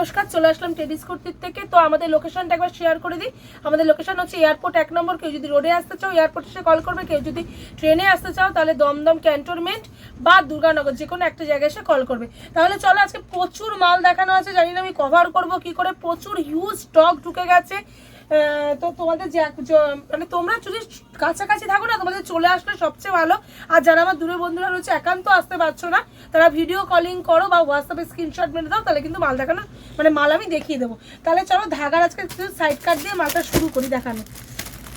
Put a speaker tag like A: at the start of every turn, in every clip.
A: নমস্কার, চলে আসলাম টেডিস কুর্তির থেকে। তো আমাদের লোকেশনটা একবার শেয়ার করে দিই। আমাদের লোকেশন হচ্ছে এয়ারপোর্ট এক নম্বর। কেউ যদি রোডে আসতে চাও এয়ারপোর্ট এসে কল করবে। কেউ যদি ট্রেনে আসতে চাও, তাহলে দমদম ক্যান্টনমেন্ট বা দুর্গানগর, যে কোনো একটা জায়গায় এসে কল করবে। তাহলে চলো, আজকে প্রচুর মাল দেখানো আছে। জানি না আমি কভার করব কি করে। প্রচুর হিউজ স্টক ঢুকে গেছে। তো তোমাদের যে- মানে তোমরা যদি কাছাকাছি থাকো না, তোমাদের চলে আসলে সবচেয়ে ভালো। আর যারা আমার দূরে বন্ধুরা রয়েছে, একান্ত আসতে পারছ না। তারা ভিডিও কলিং করো বা হোয়াটসঅ্যাপে স্ক্রিনশট মেরে দাও, তাহলে কিন্তু মাল দেখানো মানে মাল আমি দেখিয়ে দেবো। তাহলে চলো ধাগার আজকে সাইড কাট দিয়ে মালটা শুরু করি দেখানো।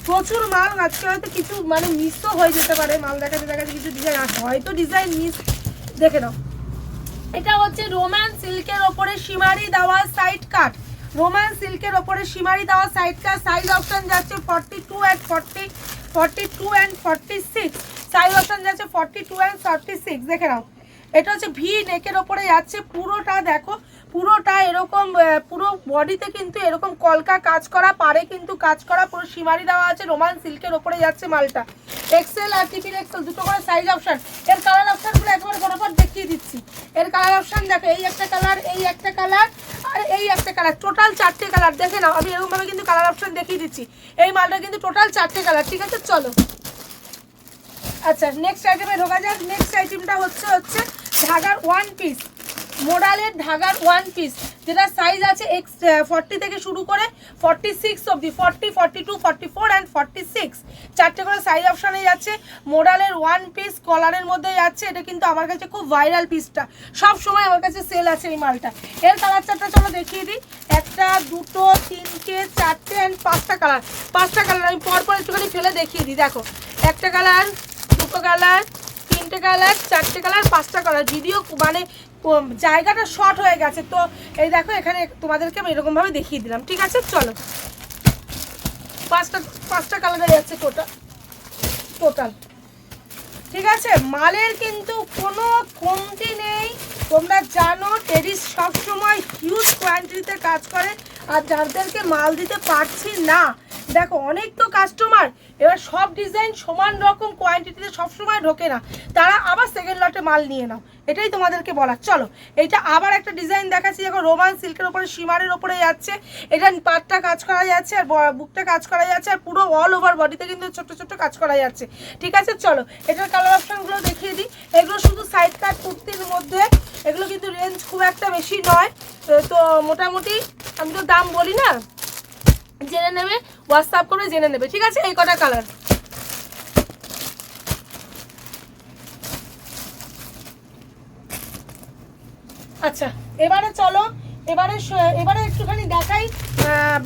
A: প্রচুর মাল, আজকে হয়তো কিছু মানে মিসও হয়ে যেতে পারে। মাল দেখাতে দেখাতে কিছু ডিজাইন হয়তো ডিজাইন মিস দেখে নাও। এটা হচ্ছে রোম্যান সিল্কের ওপরে সীমারি দেওয়া সাইড কাট রোমান সিল্কের ওপরে সীমারি দেওয়া সাইডটা সাইজ অপশন যাচ্ছে forty two and forty forty two and forty six size option যাচ্ছে forty two and forty six দেখে নাও। এটা হচ্ছে ভি নেকের ওপরে যাচ্ছে পুরোটা দেখো, পুরোটা এরকম পুরো বডিতে কিন্তু এরকম কলকা কাজ করা পারে কিন্তু কাজ করা, পুরো সীমারি দেওয়া আছে, রোমান সিল্কের ওপরে যাচ্ছে মালটা। এক্সেল আর টিপির এক্সেল দুটো করে সাইজ অপশান এর কালার অপশানগুলো একবার ফটাফট দেখিয়ে দিচ্ছি। এর কালার অপশান দেখো, এই একটা কালার এই একটা কালার আর এই একটা কালার টোটাল চারটে কালার দেখে নাও, আমি এরকমভাবে কিন্তু কালার অপশান দেখিয়ে দিচ্ছি। এই মালটা কিন্তু টোটাল চারটে কালার ঠিক আছে? চলো। আচ্ছা নেক্সট আইটেমে ঢোকা যাক। নেক্সট আইটেমটা হচ্ছে হচ্ছে ঢাকার ওয়ান পিস মোডালের ঢাকার ওয়ান পিস যেটা সাইজ আছে এক্স ফর্টি থেকে শুরু করে ফর্টি সিক্স অবধি forty forty two forty four and forty six চারটে করে সাইজ অপশানে যাচ্ছে মোডালের ওয়ান পিস কলারের মধ্যে যাচ্ছে, এটা কিন্তু আমার কাছে খুব ভাইরাল পিসটা সব সময় আমার কাছে সেল আছে এই মালটা। এর কালার চারটা চলো দেখিয়ে দিই। একটা, দুটো, তিনটে, চারটে অ্যান্ড পাঁচটা কালার পাঁচটা কালার আমি পরপর একটুখানি ফেলে দেখিয়ে দিই, দেখো। একটা কালার দুটো কালার তিনটে কালার, চারটে কালার, পাঁচটা কালার। যদিও মানে জায়গাটা শর্ট হয়ে গেছে, তো এই দেখো, এখানে তোমাদেরকে আমি এরকমভাবে দেখিয়ে দিলাম, ঠিক আছে? চলো। পাঁচটা পাঁচটা কালারে যাচ্ছে টোটাল টোটাল ঠিক আছে? মালের কিন্তু কোনো কমতি নেই। তোমরা জানো, টেরিস সবসময় হিউজ কোয়ান্টিটিতে কাজ করে, আর যাদেরকে মাল দিতে পারছি না দেখো, অনেক তো কাস্টমার এবার সব ডিজাইন সমান রকম কোয়ান্টিটিতে সবসময় ঢোকে না। তারা আবার সেকেন্ড লটে মাল নিয়ে নাও। এটাই তোমাদেরকে বলার। চলো এইটা আবার একটা ডিজাইন দেখাচ্ছি। দেখো রোমান সিল্কের ওপরে, সীমারের ওপরে যাচ্ছে। এটা পাটটা কাজ করা যাচ্ছে, আর বুকটা কাজ করা যাচ্ছে, আর পুরো অল ওভার বডিতে কিন্তু ছোট ছোট কাজ করা যাচ্ছে। ঠিক আছে? চলো, এটার কালার অপশনগুলো দেখিয়ে দিই। এগুলো শুধু সাইড কাট কুর্তির মধ্যে। এগুলো কিন্তু রেঞ্জ খুব একটা বেশি নয়। তো মোটামুটি, আমি তো দাম বলি না? জেনে নেবে হোয়াটসঅ্যাপ করে জেনে নেবে ঠিক আছে? এই কটা কালার আচ্ছা এবারে চলো এবারে এবারে একটুখানি দেখাই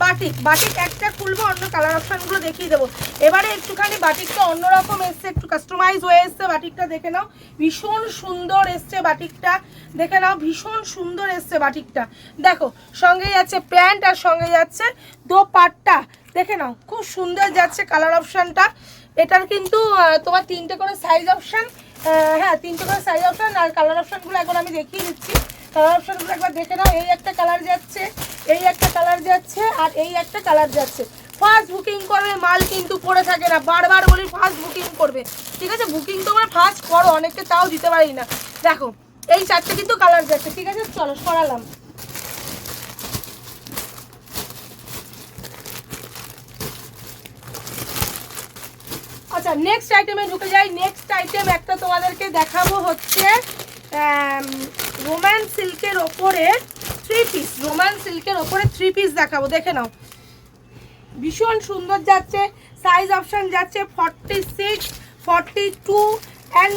A: বাটিক। বাটিক একটা খুলবো, অন্য কালার অপশানগুলো দেখিয়ে দেবো। এবারে একটুখানি বাটিকটা অন্যরকম এসছে, একটু কাস্টমাইজ হয়ে এসছে বাটিকটা, দেখে নাও। ভীষণ সুন্দর এসছে বাটিকটা, দেখে নাও, ভীষণ সুন্দর এসছে বাটিকটা। দেখো সঙ্গে যাচ্ছে প্যান্ট আর সঙ্গে যাচ্ছে দো পাটটা দেখে নাও, খুব সুন্দর যাচ্ছে কালার অপশানটা এটার কিন্তু তোমার তিনটে করে সাইজ অপশান হ্যাঁ তিনটে করে সাইজ অপশান আর কালার অপশানগুলো এখন আমি দেখিয়ে দিচ্ছি। কালার অপশানগুলো একবার দেখে নাও, এই একটা কালার যাচ্ছে, এই একটা কালার যাচ্ছে, আর এই একটা কালার যাচ্ছে। ফার্স্ট বুকিং করবে, মাল কিন্তু পড়ে থাকে না। বারবার বলি ফার্স্ট বুকিং করবে। ঠিক আছে? বুকিং তোমরা ফার্স্ট করো, অনেককে তাও দিতে পারি না। দেখো, এই চারটে কিন্তু কালার যাচ্ছে, ঠিক আছে? চলো, সরালাম। আচ্ছা নেক্সট আইটেমে ঢুকে যাই। নেক্সট আইটেম একটা তোমাদেরকে দেখাবো হচ্ছে রোমান সিল্কের ওপরে থ্রি পিস রোমান সিল্কের ওপরে থ্রি পিস দেখাবো, দেখে নাও। ভীষণ সুন্দর যাচ্ছে সাইজ অপশান যাচ্ছে forty six forty two and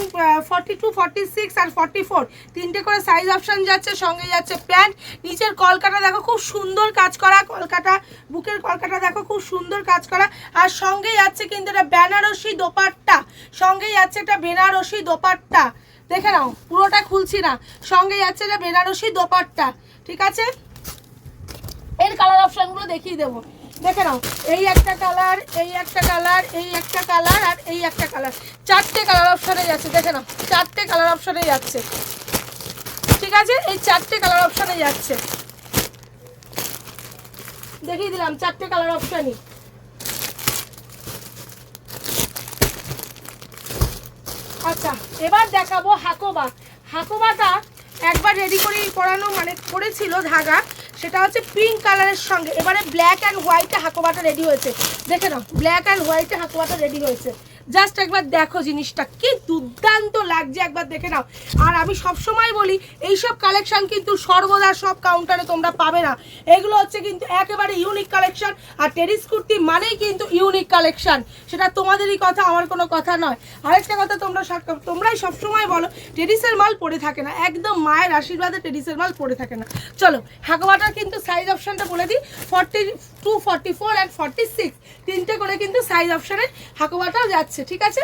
A: forty two forty six R forty four তিনটে করে সাইজ অপশান যাচ্ছে, সঙ্গে যাচ্ছে প্যান্ট নিচের কলকাটা দেখো, খুব সুন্দর কাজ করা কলকাটা বুকের কলকাটা দেখো, খুব সুন্দর কাজ করা। আর সঙ্গে যাচ্ছে কিন্তু এটা বেনারসি দোপাট্টা সঙ্গে যাচ্ছে একটা বেনারসি দোপাট্টা। দেখে নাও, পুরোটা খুলছি না। সঙ্গে যাচ্ছে যে বেনারসি দোপাট্টা, ঠিক আছে? এর কালার অপশনগুলো দেখিয়ে দেবো। দেখে নাও, এই একটা কালার এই একটা কালার এই একটা কালার আর এই একটা কালার চারটে কালার অপশনে যাচ্ছে, দেখে নাও, চারটে কালার অপশনে যাচ্ছে। ঠিক আছে? এই চারটে কালার অপশনে যাচ্ছে। দেখিয়ে দিলাম চারটে কালার অপশনই আচ্ছা এবার দেখাবো হাকোবা হাকোবাটা একবার রেডি করে পরানো মানে করেছিল ধাগা। সেটা হচ্ছে পিঙ্ক কালারের সঙ্গে। এবারে ব্ল্যাক অ্যান্ড হোয়াইটে হাকোবাটা রেডি হয়েছে। দেখে নাও ব্ল্যাক অ্যান্ড হোয়াইটে হাকোবাটা রেডি হয়েছে। জাস্ট একবার দেখো জিনিসটা কি দুর্দান্ত লাগছে, একবার দেখে নাও। আর আমি সব সময় বলি, এইসব কালেকশন কিন্তু সর্বদা সব কাউন্টারে তোমরা পাবে না। এগুলো হচ্ছে কিন্তু একেবারে ইউনিক কালেকশন আর টেরিস কুর্তি মানেই কিন্তু ইউনিক কালেকশন সেটা তোমাদেরই কথা, আমার কোনো কথা নয়। আরেকটা কথা তোমরা তোমরাই সবসময় বলো টেরিসের মাল পড়ে থাকে না। একদম মায়ের আশীর্বাদে টেরিসের মাল পড়ে থাকে না। চলো হাকোয়াটার কিন্তু সাইজ অপশানটা বলে দিই। Forty two forty four and forty six তিনটে করে কিন্তু সাইজ অপশানে হাকোয়াটাও যাচ্ছে। ঠিক আছে?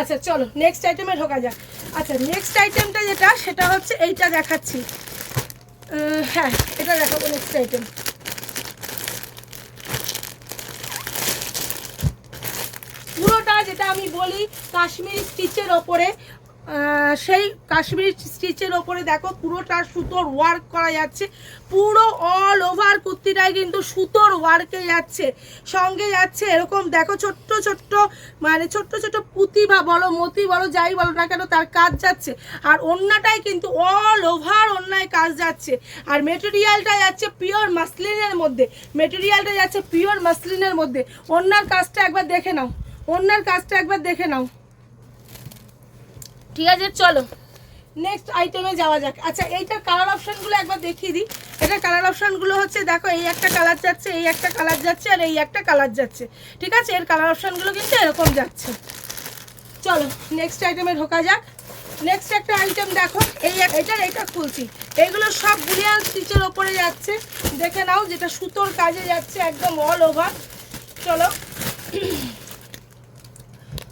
A: আচ্ছা চলো নেক্সট আইটেমে ঢোকা যাক। আচ্ছা নেক্সট আইটেমটা যেটা, সেটা হচ্ছে এইটা দেখাচ্ছি। হ্যাঁ এটা দেখাবো নেক্সট আইটেম পুরোটা যেটা আমি বলি, কাশ্মীরি স্টিচের ওপরে। সেই কাশ্মীরি স্টিচের ওপরে দেখো পুরোটা সুতোর ওয়ার্ক করা যাচ্ছে। পুরো অল ওভার কুর্তিটাই কিন্তু সুতোর ওয়ার্কে যাচ্ছে। সঙ্গে যাচ্ছে এরকম দেখো ছোট্ট ছোট্ট মানে ছোট্ট ছোট্ট পুঁতি বা বলো মতি বলো যাই বলো না কেন তার কাজ যাচ্ছে। আর অন্যটাই কিন্তু অল ওভার অন্যায় কাজ যাচ্ছে। আর মেটেরিয়ালটা যাচ্ছে পিওর মাসলিনের মধ্যে। মেটেরিয়ালটা যাচ্ছে পিওর মাসলিনের মধ্যে। অন্যার কাজটা একবার দেখে নাও। অন্যার কাজটা একবার দেখে নাও। ঠিক আছে, চলো। নেক্সট আইটেমে যাওয়া যাক। আচ্ছা এইটার কালার অপশানগুলো একবার দেখিয়ে দিই। এটার কালার অপশানগুলো হচ্ছে, দেখো, এই একটা কালার যাচ্ছে, এই একটা কালার যাচ্ছে, আর এই একটা কালার যাচ্ছে। ঠিক আছে? এর কালার অপশানগুলো কিন্তু এরকম যাচ্ছে। চলো নেক্সট আইটেমে ঢোকা যাক। নেক্সট একটা আইটেম দেখো, এই এটার এইটা খুলছি। এইগুলো সব বুলিয়ান স্টিচের ওপরে যাচ্ছে। দেখে নাও যেটা সুতোর কাজে যাচ্ছে, একদম অল ওভার চলো।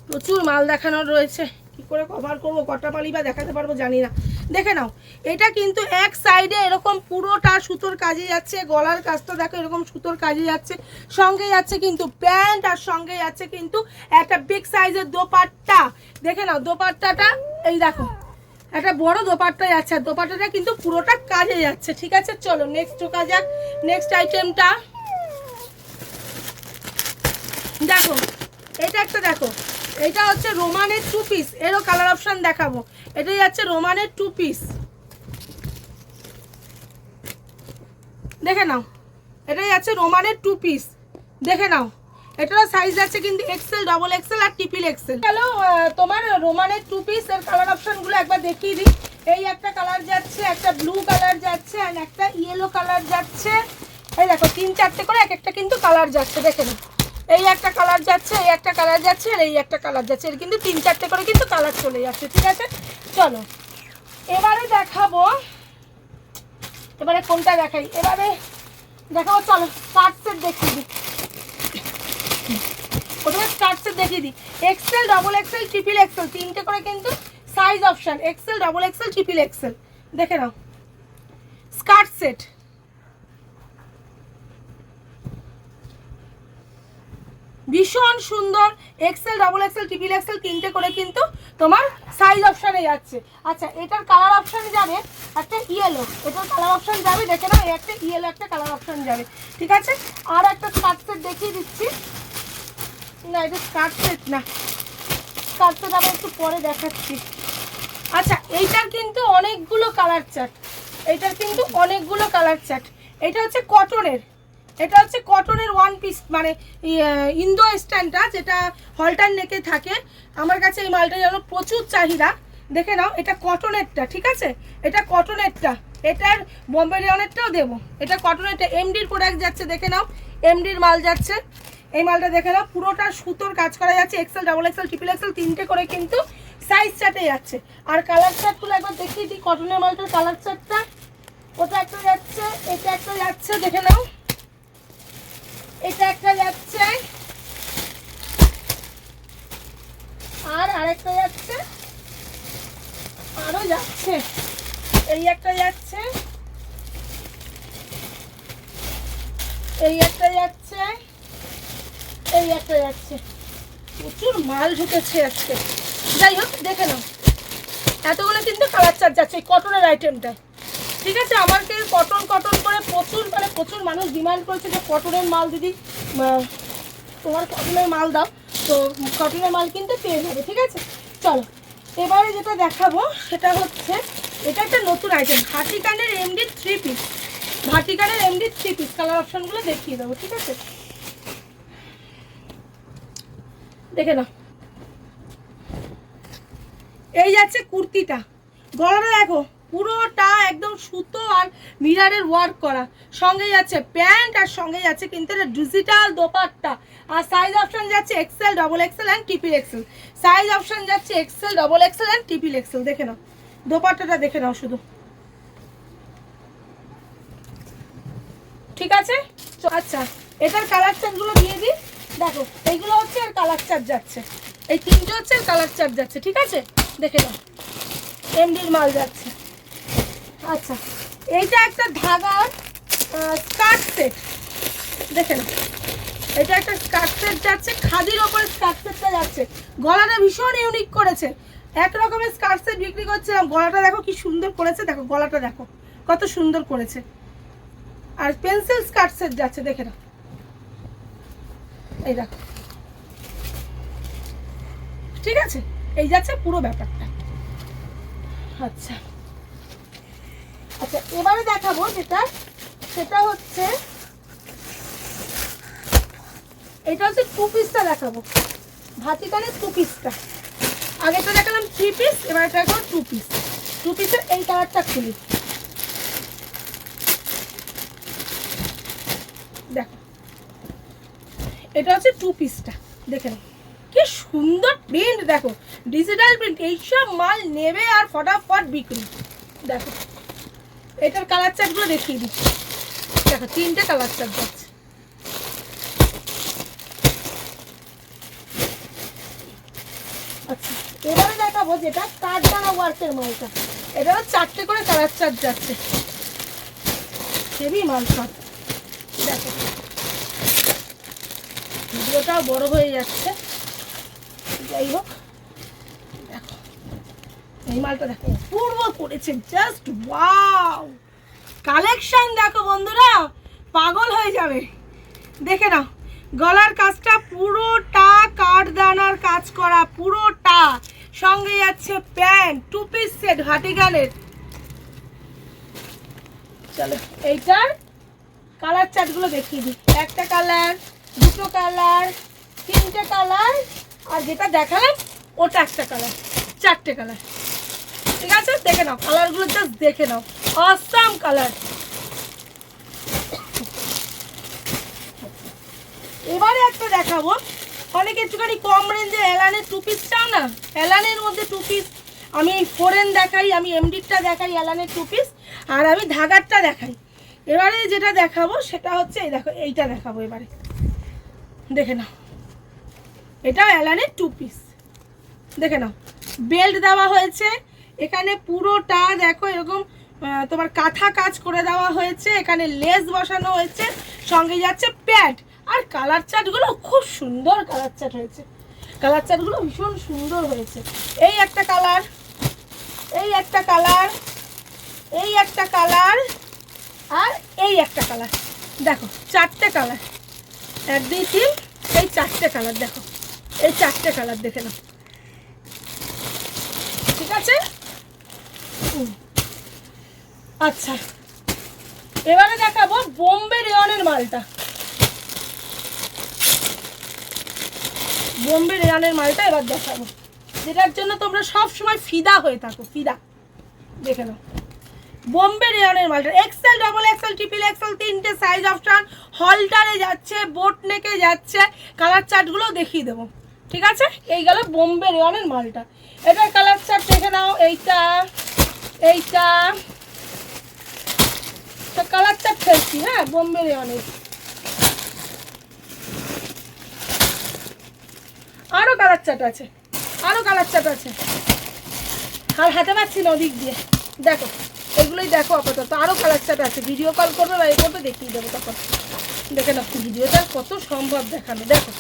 A: প্রচুর মাল দেখানোর রয়েছে। করে কভার করব, কটা মালই বা দেখাতে পারব জানি না। দেখে নাও, এটা কিন্তু এক সাইডে এরকম পুরোটা সুতোর কাজে যাচ্ছে, গলার কাজটা দেখো এরকম সুতোর কাজে যাচ্ছে, সঙ্গে যাচ্ছে কিন্তু প্যান্ট আর সঙ্গে যাচ্ছে কিন্তু একটা বিগ সাইজের দোপাট্টা। দেখে নাও, দোপাট্টাটা, এই দেখো, একটা বড় দোপাট্টা যাচ্ছে, আর দোপাট্টাটা কিন্তু পুরোটা কাজে যাচ্ছে, ঠিক আছে? চলো নেক্সট ঢোকা যাক নেক্সট আইটেমটা দেখো, এটা একটা দেখো এটা হচ্ছে রোমানের টু পিস এরও কালার অপশন দেখাবো। এটা যাচ্ছে রোমানের টু পিস দেখে নাও। এটা যাচ্ছে রোমানের টু পিস দেখে নাও। এটারও সাইজ আছে কিন্তু এক্সেল ডবল এক্সেল আর ট্রিপল এক্সেল হ্যালো তোমার রোমানের টু পিস এর কালার অপশনগুলো একবার দেখিয়ে দিই। এই একটা কালার যাচ্ছে, একটা ব্লু কালার যাচ্ছে আর একটা ইয়েলো কালার যাচ্ছে। এই দেখো, তিন চারটে করে এক একটা কিন্তু কালার যাচ্ছে। দেখে নাও। এই একটা কালার যাচ্ছে, এই একটা কালার যাচ্ছে, আর এই একটা কালার যাচ্ছে। এর কিন্তু তিন চারটে করে কিন্তু কালার চলে যাচ্ছে ঠিক আছে? চলো, এবারে দেখাবো, এবারে কোনটা দেখাই? এবারে দেখাবো, চলো স্কার্ট সেট দেখিয়ে দিই। প্রথমে স্কার্ট সেট দেখিয়ে দিই। XL double XL triple XL তিনটে করে কিন্তু size option XL double XL triple XL দেখে নাও। স্কার্ট সেট ভীষণ সুন্দর XL double XL triple XL তিনটে করে কিন্তু তোমার সাইজ অপশানে যাচ্ছে। আচ্ছা এটার কালার অপশানে যাবে একটা ইয়েলো এটার কালার অপশান যাবে, দেখে নাও একটা ইয়েলো একটা কালার অপশান যাবে। ঠিক আছে? আর একটা স্কার্ট সেট দেখিয়ে দিচ্ছি। না, এটা স্কার্ট সেট না। স্কার্ট সেট আবার একটু পরে দেখাচ্ছি। আচ্ছা এইটার কিন্তু অনেকগুলো কালার চার্ট এইটার কিন্তু অনেকগুলো কালার চার্ট এটা হচ্ছে কটনের এটা হচ্ছে কটনের ওয়ান পিস মানে ইন্দো স্ট্যান্ডটা যেটা হলটার নেকে থাকে। আমার কাছে এই মালটা যেন প্রচুর চাহিদা। দেখে নাও, এটা কটনেরটা ঠিক আছে? এটা কটনেরটা এটার বোম্বে রেওনেরটাও দেবো। এটা কটনেরটা এমডির প্রোডাক্ট যাচ্ছে, দেখে নাও। এমডির মাল যাচ্ছে। এই মালটা দেখে নাও, পুরোটা সুতোর কাজ করা যাচ্ছে। XL double XL triple XL তিনটে করে কিন্তু সাইজ চার্টে যাচ্ছে। আর কালার চার্টগুলো একবার দেখিয়ে দিই কটনের মালটার কালার চার্টটা ওটা একটা যাচ্ছে, এটা একটা যাচ্ছে, দেখে নাও। এটা একটা যাচ্ছে। আর আরেকটা যাচ্ছে। আরও যাচ্ছে। এই একটা যাচ্ছে। এই একটা যাচ্ছে। এই একটা যাচ্ছে। প্রচুর মাল ঢুকেছে আজকে। যাই হোক, দেখে নাও। এতগুলো কিন্তু কালার চার্জ যাচ্ছে এই কটনের আইটেমটা ঠিক আছে, আমাকে কটন কটন করে প্রচুর মানে প্রচুর মানুষ ডিমান্ড করেছে যে কটনের মাল দিদি তোমার কটনের মাল দাও, তো কটনের মাল কিন্তু পেয়ে যাবে, ঠিক আছে? চলো, এবারে যেটা দেখাবো, সেটা হচ্ছে, এটা একটা নতুন আইটেম ভাটিকানের এমডি থ্রি পিস ভাটিকানের এমডি থ্রি পিস কালার অপশানগুলো দেখিয়ে দেবো, ঠিক আছে? দেখে নাও। এই যাচ্ছে কুর্তিটা, গলাটা দেখো পুরোটা একদম সুতো আর মিরারের ওয়ার্ক করা। সঙ্গেই যাচ্ছে প্যান্ট আর সঙ্গেই যাচ্ছে কিন্তু এটা ডিজিটাল দোপাট্টা। আর সাইজ অপশন যাচ্ছে XL double XL and triple XL size option যাচ্ছে XL double XL and triple XL দেখে নাও। দোপাট্টাটা দেখে নাও শুধু। ঠিক আছে? আচ্ছা এটার কালার দিয়ে দিই। দেখো, এইগুলো হচ্ছে আর কালার চার্ট যাচ্ছে। এই তিনটে হচ্ছে আর কালার চার্ট যাচ্ছে, ঠিক আছে? দেখে নাও। এমডির মাল যাচ্ছে। আচ্ছা এইটা একটা ধাগার স্কার্ট সেট। দেখে নাও। এটা একটা স্কার্ট সেট যাচ্ছে, খাদির ওপরে স্কার্ট সেটটা যাচ্ছে। গলাটা ভীষণ ইউনিক করেছে। এক রকমের স্কার্ট সেট বিক্রি করছিলাম গলাটা দেখো কি সুন্দর করেছে। দেখো, গলাটা দেখো, কত সুন্দর করেছে। আর পেন্সিল স্কার্ট সেট যাচ্ছে, দেখে নাও। এই দেখো। ঠিক আছে? এই যাচ্ছে পুরো ব্যাপারটা। আচ্ছা। আচ্ছা এবারে দেখাবো যেটা। সেটা হচ্ছে, এটা হচ্ছে টু পিসটা দেখাবো। ভাতিকানের টু পিসটা আগেটা দেখালাম থ্রি পিস এবার এটা দেখাবো টু পিস টু পিসের এই কালারটা খুলি। দেখো। এটা হচ্ছে টু পিসটা দেখে নাও। কি সুন্দর প্রিন্ট দেখো। ডিজিটাল প্রিন্ট এইসব মাল নেবে আর ফটাফট বিক্রি। দেখো। এটার কালার চার্টগুলো দেখিয়ে দিচ্ছি। দেখো, তিনটে কালার চার্ট যাচ্ছে। আচ্ছা এবারে দেখাবো যেটা কাঠদানা ওয়ার্কের মালটা। এটারও চারটে করে কালার চার্ট যাচ্ছে। হেভি মাল সব। দেখো। ভিডিওটাও বড় হয়ে যাচ্ছে। যাই হোক। এই করেছে জাস্ট ওয়াও কালেকশন দেখো বন্ধুরা, পাগল হয়ে যাবে। দেখে নাও, গলার কাজটা পুরোটা কাঠদানার কাজ করা, পুরোটা। সঙ্গে যাচ্ছে প্যান্ট টু পিস সেট ভাটিকানের চলো, এইটার কালার চার্টগুলো দেখিয়ে দিই। একটা কালার দুটো কালার তিনটে কালার আর যেটা দেখালাম, ওটা একটা কালার চারটে কালার ঠিক আছে? দেখে নাও কালারগুলো জাস্ট দেখে নাও। অসাম কালার এবারে একটা দেখাবো। অনেকে একটুখানি কম রেঞ্জে অ্যালানের টু পিস না? অ্যালানের মধ্যে টু পিস আমি ফোরেন দেখাই, আমি এমডিটা দেখাই অ্যালানের টু পিস আর আমি ধাগারটা দেখাই। এবারে যেটা দেখাবো সেটা হচ্ছে, এই দেখো, এইটা দেখাবো এবারে। দেখে নাও। এটা অ্যালানের টু পিস দেখে নাও। বেল্ট দেওয়া হয়েছে এখানে পুরোটা দেখো এরকম তোমার কাঁথা কাজ করে দেওয়া হয়েছে, এখানে লেস বসানো হয়েছে, সঙ্গে যাচ্ছে প্যাড আর কালার চার্টগুলো খুব সুন্দর কালার চার্ট হয়েছে। কালার চার্টগুলো ভীষণ সুন্দর হয়েছে। এই একটা কালার এই একটা কালার এই একটা কালার আর এই একটা কালার দেখো, চারটে কালার এক, দুই, তিন, এই চারটে কালার দেখো। এই চারটে কালার দেখে নাও। ঠিক আছে। আচ্ছা। এবারে দেখাবো বোম্বে রেয়নের মালটা। বোম্বে রেয়নের মালটা এবার দেখাবো। যেটার জন্য তোমরা সব সময় ফিদা হয়ে থাকো, ফিদা। দেখে নাও। বোম্বে রেয়নের মালটা, XL, double XL, triple XL, তিনটে সাইজ অপশন হলটারে যাচ্ছে, বোট নেকে যাচ্ছে, কালার চার্টগুলো দেখিয়ে দেবো। ঠিক আছে? এই গেল বোম্বে রেয়নের মালটা। এটার কালার চার্ট এইটা তো কালার চার্ট ফেলছি হ্যাঁ বোম্বে রেয়নের আরও কালার চার্ট আছে আরও কালার চার্ট আছে। আর হাতে পাচ্ছি না ওদিক দিয়ে। দেখো, এগুলোই দেখো আপাতত। আরও কালার চার্ট আছে। ভিডিও কল করবে বা এই করবে, দেখিয়ে দেবো তখন। দেখে নাও ভিডিওটা কত সম্ভব দেখানো। দেখো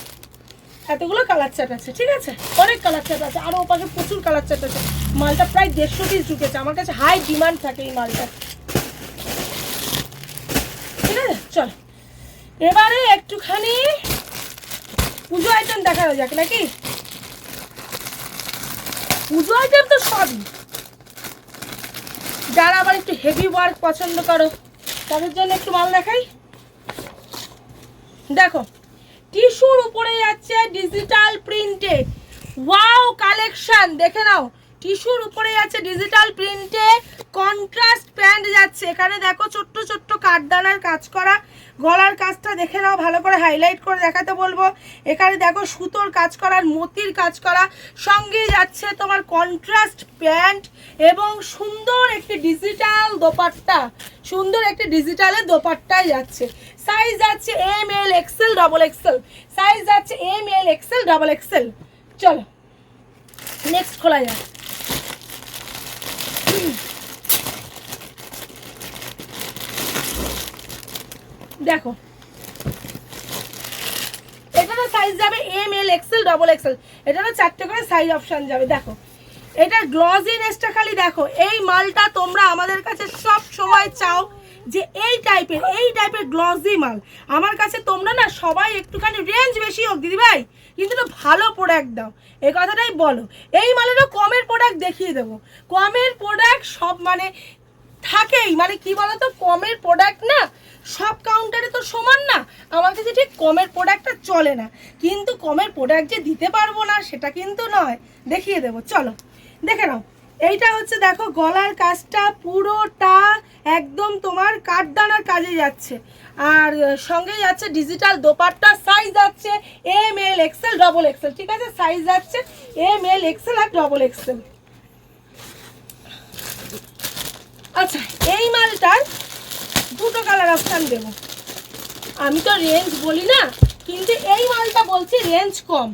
A: এতগুলো কালার চার্ট আছে, ঠিক আছে? অনেক কালার চার্ট আছে আরও ওপাশে প্রচুর কালার চার্ট আছে। মালটা প্রায় দেড়শো পিস ঢুকেছে, আমার কাছে হাই ডিমান্ড থাকে এই মালটা। ঠিক আছে? চল। এবারে একটুখানি পুজো আইটেম দেখানো যাক, নাকি? পুজো আইটেম তো সবই। যারা আবার একটু হেভি ওয়ার্ক পছন্দ করো, তাদের জন্য একটু মাল দেখাই। দেখো টিস্যুর উপরে যাচ্ছে ডিজিটাল প্রিন্টে ওয়াও কালেকশন দেখে নাও। টিস্যুর উপরে যাচ্ছে ডিজিটাল প্রিন্টে কন্ট্রাস্ট প্যান্ট যাচ্ছে। এখানে দেখো ছোট্ট ছোট্ট কাঠদানার কাজ করা। গলার কাজটা দেখে নাও, ভালো করে হাইলাইট করে দেখাতে বলব। এখানে দেখো সুতোর কাজ করার মতির কাজ করা। সঙ্গে যাচ্ছে তোমার কন্ট্রাস্ট প্যান্ট এবং সুন্দর একটি ডিজিটাল দোপাট্টা। সুন্দর একটি ডিজিটালের দোপাট্টায় যাচ্ছে। সাইজ যাচ্ছে M L XL double XL size যাচ্ছে M L XL double XL চলো নেক্সট খোলা যাক। দেখো। এটারও সাইজ যাবে M L XL double XL এটারও চারটে করে সাইজ অপশন যাবে, দেখো। এটা গ্লজিনেসটা খালি দেখো। এই মালটা তোমরা আমাদের কাছে সব সময় চাও যে এই টাইপের এই টাইপের গ্লজি মাল। আমার কাছে তোমরা না সবাই একটুখানি রেঞ্জ বেশি হোক দিদি ভাই কিন্তু একটু ভালো প্রোডাক্ট দাও। এই কথাটাই বলো। এই মালেরও কমের প্রোডাক্ট দেখিয়ে দেবো। কমের প্রোডাক্ট সব মানে থাকেই। মানে কি বলতো? কমের প্রোডাক্ট না, সব কাউন্টারে তো সমান না। আমার কাছে ঠিক কমের প্রোডাক্টটা চলে না। কিন্তু কমের প্রোডাক্ট যে দিতে পারব না, সেটা কিন্তু নয়। দেখিয়ে দেবো। চলো, দেখে নাও। এইটা হচ্ছে দেখো, গলার কাজটা পুরোটা একদম তোমার কাঠদানার কাজে যাচ্ছে। আর সঙ্গে যাচ্ছে ডিজিটাল দোপাট্টা সাইজ যাচ্ছে M L XL double XL ঠিক আছে? সাইজ যাচ্ছে এম এল এক্সেল আর ডবল এক্সেল আচ্ছা এই মালটার দুটো কালার অপশান দেবো। আমি তো রেঞ্জ বলি না, কিন্তু এই মালটা বলছি রেঞ্জ কম।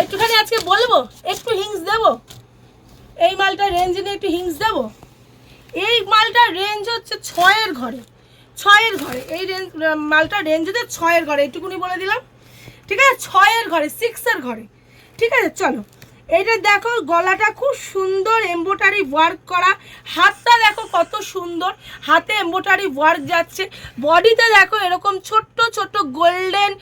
A: একটুখানি আজকে বলব, একটু হিংস দেবো? এই মালটা রেঞ্জ নিয়ে একটু হিংস দেবো? এই মালটার রেঞ্জ হচ্ছে ছয়ের ঘরে। ছয়ের ঘরে। এই রেঞ্জ মালটা রেঞ্জ হচ্ছে ছয়ের ঘরে। এইটুকুনি বলে দিলাম। ঠিক আছে? ছয়ের ঘরে সিক্সের ঘরে। ঠিক আছে? চলো। এইটা দেখো, গলাটা খুব সুন্দর এম্বোটারি ওয়ার্ক করা। হাতটা দেখো কত সুন্দর। হাতে এম্বোটারি ওয়ার্ক যাচ্ছে। বডিতে দেখো এরকম ছোট্ট ছোট্ট গোল্ডেন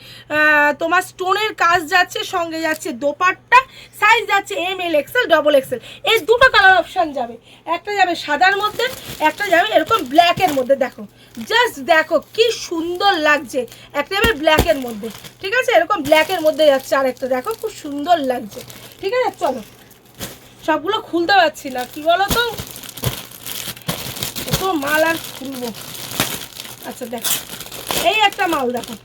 A: তোমার স্টোনের কাজ যাচ্ছে, সঙ্গে যাচ্ছে দোপাট্টা সাইজ যাচ্ছে M L XL double XL এই দুটো কালার অপশান যাবে। একটা যাবে সাদার মধ্যে, একটা যাবে এরকম ব্ল্যাকের মধ্যে, দেখো। জাস্ট দেখো কি সুন্দর লাগছে। একটা যাবে ব্ল্যাকের মধ্যে। ঠিক আছে? এরকম ব্ল্যাকের মধ্যে যাচ্ছে আর একটা দেখো খুব সুন্দর লাগছে। ঠিক আছে, চলো। সবগুলো খুলতে পারছি না, কি বলো তো তো মাল আর খুলবো। আচ্ছা দেখো। এই একটা মাল দেখো।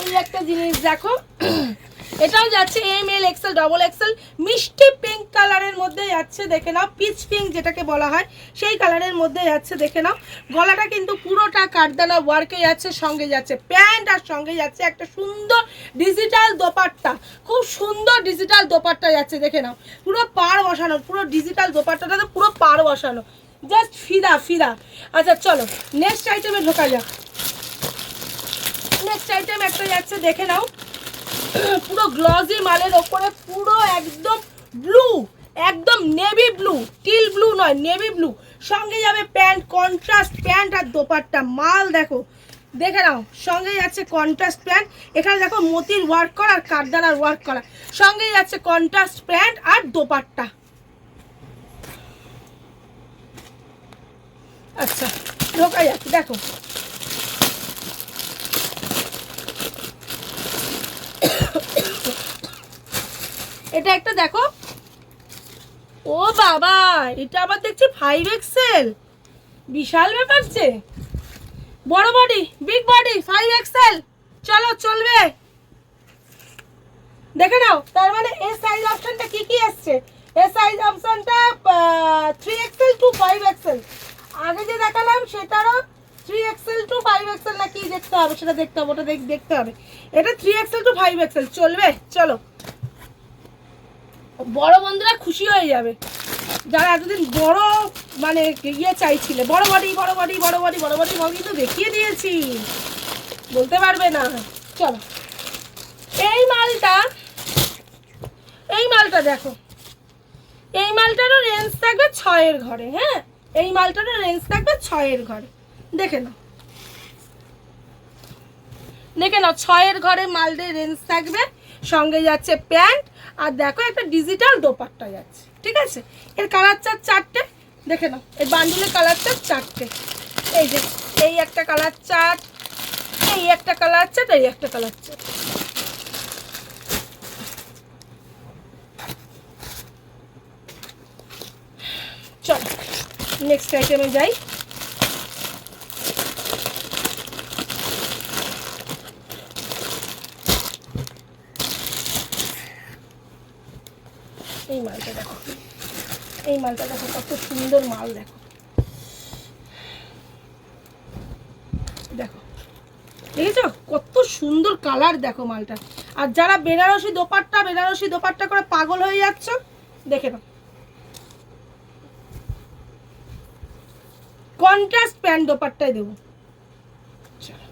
A: এই একটা জিনিস দেখো। এটাও যাচ্ছে M L XL double XL মিষ্টি পিঙ্ক কালারের মধ্যে যাচ্ছে, দেখে নাও পিচ পিঙ্ক যেটাকে বলা হয়, সেই কালারের মধ্যে যাচ্ছে, দেখে নাও। গলাটা কিন্তু পুরোটা কাঠদানা ওয়ার্কে যাচ্ছে, সঙ্গে যাচ্ছে প্যান্ট, আর সঙ্গে যাচ্ছে একটা সুন্দর ডিজিটাল দোপাট্টা। খুব সুন্দর ডিজিটাল দোপাট্টা যাচ্ছে, দেখে নাও। পুরো পার বসানো, পুরো ডিজিটাল দোপাট্টাটাতে পুরো পার বসানো। জাস্ট ফিদা ফিদা আচ্ছা চলো নেক্সট আইটেমে ঢোকা যাক। নেক্সট আইটেম একটা যাচ্ছে, দেখে নাও। পুরো গ্লজি মালের ওপরে পুরো একদম ব্লু একদম নেভি ব্লু টিল ব্লু নয় নেভি ব্লু সঙ্গে যাবে প্যান্ট কন্ট্রাস্ট প্যান্ট আর দোপাট্টা। মাল দেখো, দেখে নাও, সঙ্গে যাচ্ছে কন্ট্রাস্ট প্যান্ট। এখানে দেখো মতির ওয়ার্ক করা আর কাঠদানার ওয়ার্ক করা। সঙ্গে যাচ্ছে কন্ট্রাস্ট প্যান্ট আর দোপাট্টা। আচ্ছা ঢোকা যাচ্ছে দেখো। এটা একটা দেখো। ও বাবা, এটা আবার দেখছি ফাইভ এক্সেল বিশাল ব্যাপার যে। বড় body big body five XL চলো, চলবে। দেখে নাও, তার মানে এর সাইজ অপশনটা কি কি আসছে এর সাইজ অপশনটা three XL two five XL আগে যে দেখালাম, সেটারও three XL two five XL না কি দেখতে হবে, সেটা দেখতে হবে, ওটা দেখ- দেখতে হবে। এটা three XL two five XL চলবে, চলো। বড় বন্ধুরা খুশি হয়ে যাবে। যারা এতদিন বড় মানে ইয়ে চাইছিলে, বড় বডি বড় বডি বড় বডি বড় বডি বডি তো দেখিয়ে দিয়েছি। বলতে পারবে না। চলো। এই মালটা এই মালটা দেখো। এই মালটারও রেঞ্জ থাকবে ছয়ের ঘরে হ্যাঁ? এই মালটারও রেঞ্জ থাকবে ছয়ের ঘরে। দেখে নাও। দেখে নাও, ছয়ের ঘরে মালদের রেঞ্জ থাকবে। সঙ্গে যাচ্ছে প্যান্ট আর দেখো একটা ডিজিটাল দোপাট্টা যাচ্ছে, ঠিক আছে? এর কালার চার চারটে, দেখে নাও এই বান্ডিলের কালার চার চারটে। এই যে, এই একটা কালার চার্ট এই একটা কালার চার্ট এই একটা কালার চার্ট চলো নেক্সট আইটেমে যাই এই মালটা দেখো এই মালটা দেখো, কত সুন্দর মাল, দেখো। দেখো। দেখেছ? কত সুন্দর কালার, দেখো মালটা। আর যারা বেনারসি দোপারটা বেনারসি দোপাট্টা করে পাগল হয়ে যাচ্ছ, দেখে নাও। কন্ট্রাস্ট প্যান্ট দোপাট্টায় দেবো চলো।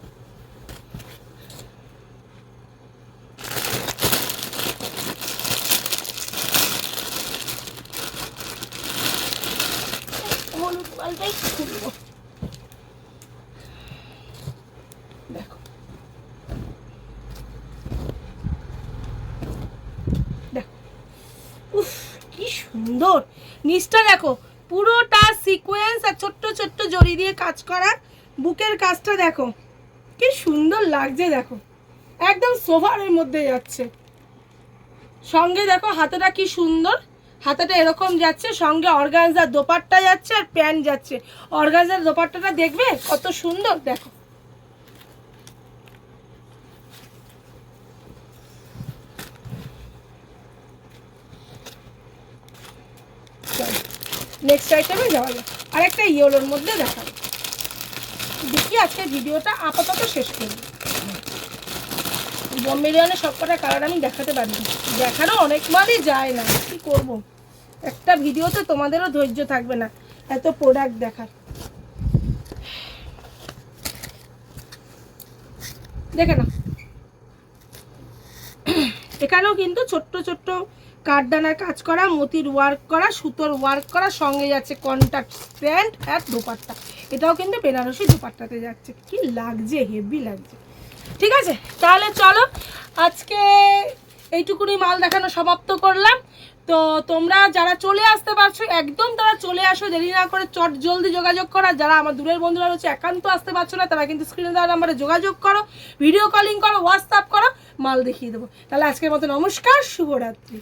A: হলুদ মালটাই খুলবো দেখো দেখো উফ কি সুন্দর নিচটা দেখো, পুরোটা সিকোয়েন্স আর ছোট্ট ছোট্ট জড়ি দিয়ে কাজ করা বুকের কাজটা দেখো। কি সুন্দর লাগছে দেখো। একদম সোভারের মধ্যে যাচ্ছে। সঙ্গে দেখো হাতাটা কি সুন্দর। হাতাটা এরকম যাচ্ছে, সঙ্গে অর্গানজার দোপাট্টা যাচ্ছে আর প্যান্ট যাচ্ছে। অর্গানজার দোপাট্টাটা দেখবে? কত সুন্দর দেখো। নেক্সট আইটেমে যাওয়া যাক। আর একটা ইয়েলোর মধ্যে দেখাবো। দেখি আজকে ভিডিওটা আপাতত শেষ করি বোম্বে রিয়ানের সবকটা কালার আমি দেখাতে পারি। দেখারও অনেক মালই যায় না। কি করব? একটা ভিডিওতে তোমাদেরও ধৈর্য থাকবে না। এত প্রোডাক্ট দেখার। দেখে না এখানেও কিন্তু ছোট্ট ছোট্ট কাঠদানার কাজ করা, মতির ওয়ার্ক করা, সুতোর ওয়ার্ক করা, সঙ্গে যাচ্ছে কন্ট্যাক্ট প্যান্ট আর দোপাট্টা। এটাও কিন্তু বেনারসি দোপাট্টাতে যাচ্ছে। কি লাগছে হেভি লাগছে। ঠিক আছে? তাহলে চলো, আজকে এইটুকুনি মাল দেখানো সমাপ্ত করলাম। তো তোমরা যারা চলে আসতে পারছ, একদম তারা চলে আসো, দেরি না করে চট জলদি যোগাযোগ করো। যারা আমার দূরের বন্ধুরা রয়েছে, একান্ত আসতে পারছ না, তারা কিন্তু স্ক্রিনে দেওয়া নাম্বারে যোগাযোগ করো ভিডিও কলিং করো হোয়াটসঅ্যাপ করো, মাল দেখিয়ে দেবো। তাহলে আজকের মতো নমস্কার, শুভরাত্রি।